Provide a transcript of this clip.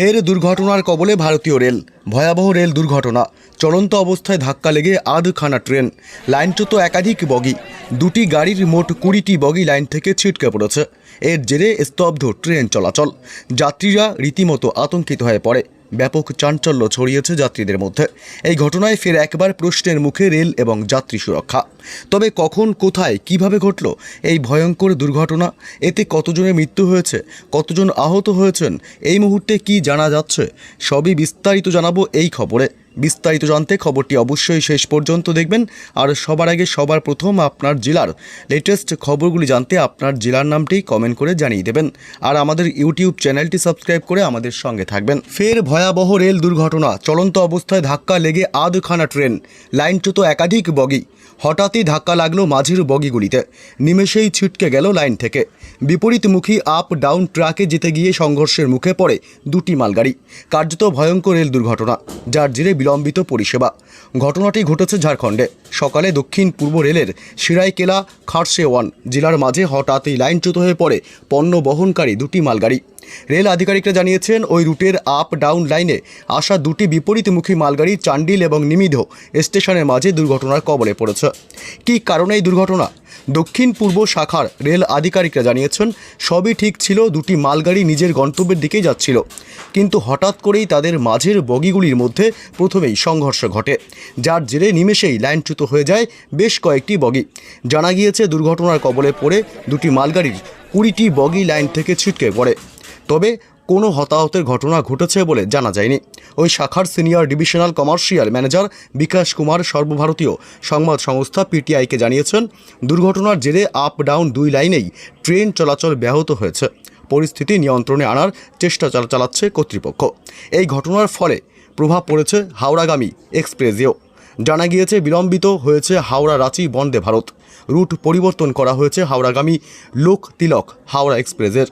ফের দুর্ঘটনার কবলে ভারতীয় রেল। ভয়াবহ রেল দুর্ঘটনা। চলন্ত অবস্থায় ধাক্কা লেগে আধখানা ট্রেন। লাইনচ্যুত একাধিক বগি। দুটি গাড়ির মোট কুড়িটি বগি লাইন থেকে ছিটকে পড়েছে। এর জেরে স্তব্ধ ট্রেন চলাচল। যাত্রীরা রীতিমতো আতঙ্কিত হয়ে পড়ে। ব্যাপক চাঞ্চল্য ছড়িয়েছে যাত্রীদের মধ্যে। এই ঘটনায় ফের একবার প্রশ্নের মুখে রেল এবং যাত্রী সুরক্ষা। তবে কখন, কোথায়, কীভাবে ঘটল এই ভয়ঙ্কর দুর্ঘটনা? এতে কতজনের মৃত্যু হয়েছে? কতজন আহত হয়েছেন? এই মুহূর্তে কি জানা যাচ্ছে? সবই বিস্তারিত জানাব এই খবরে। বিস্তারিত জানতে খবরটি অবশ্যই শেষ পর্যন্ত দেখবেন। আর সবার আগে সবার প্রথম আপনার জেলার লেটেস্ট খবরগুলি জানতে আপনার জেলার নামটি কমেন্ট করে জানিয়ে দেবেন। আর আমাদের ইউটিউব চ্যানেলটি সাবস্ক্রাইব করে আমাদের সঙ্গে থাকবেন। ফের ভয়াবহ রেল দুর্ঘটনা, চলন্ত অবস্থায় ধাক্কা লেগে আধখানা ট্রেন, লাইনচ্যুত একাধিক বগি। হঠাৎই ধাক্কা লাগল মাঝের বগিগুলিতে। নিমেষেই ছিটকে গেল লাইন থেকে। বিপরীতমুখী আপ ডাউন ট্রাকে যেতে গিয়ে সংঘর্ষের মুখে পড়ে দুটি মালগাড়ি। কার্যত ভয়ঙ্কর রেল দুর্ঘটনা, যার জেরে বিলম্বিত পরিষেবা। ঘটনাটি ঘটেছে ঝাড়খণ্ডে। সকালে দক্ষিণ পূর্ব রেলের সিরাইকেলা খারসেওয়ান জেলার মাঝে হঠাৎই লাইনচ্যুত হয়ে পড়ে পণ্য বহনকারী দুটি মালগাড়ি। রেল আধিকারিকরা জানিয়েছেন, ওই রুটের আপ ডাউন লাইনে আসা দুটি বিপরীতমুখী মালগাড়ি চান্ডিল এবং নিমিধ স্টেশনের মাঝে দুর্ঘটনার কবলে পড়েছে। কী কারণে এই দুর্ঘটনা? দক্ষিণ পূর্ব শাখার রেল আধিকারিকরা জানিয়েছেন, সবই ঠিক ছিল, দুটি মালগাড়ি নিজের গন্তব্যের দিকেই যাচ্ছিল। কিন্তু হঠাৎ করেই তাদের মাঝের বগিগুলির মধ্যে প্রথমেই সংঘর্ষ ঘটে। যার জেরে নিমেষেই লাইনচ্যুত হয়ে যায় বেশ কয়েকটি বগি। জানা গিয়েছে, দুর্ঘটনার কবলে পড়ে দুটি মালগাড়ির কুড়িটি বগি লাইন থেকে ছিটকে পড়ে। তবে কোনো হতাহতের ঘটনা ঘটেছে বলে জানা যায়নি। ওই শাখার senior divisional commercial manager Bikash Kumar সর্বভারতীয় সংবাদ সংস্থা পিটিআইকে জানিয়েছেন, দুর্ঘটনার জেরে আপ ডাউন দুই লাইনেই ট্রেন চলাচল ব্যাহত হয়েছে। পরিস্থিতি নিয়ন্ত্রণে আনার চেষ্টা চালা- চালাচ্ছে কর্তৃপক্ষ। এই ঘটনার ফলে প্রভাব পড়েছে হাওড়াগামী এক্সপ্রেসেও। জানা গিয়েছে, বিলম্বিত হয়েছে হাওড়া রাঁচি বন্দে ভারত। রুট পরিবর্তন করা হয়েছে হাওড়াগামী লোক তিলক হাওড়া এক্সপ্রেসের।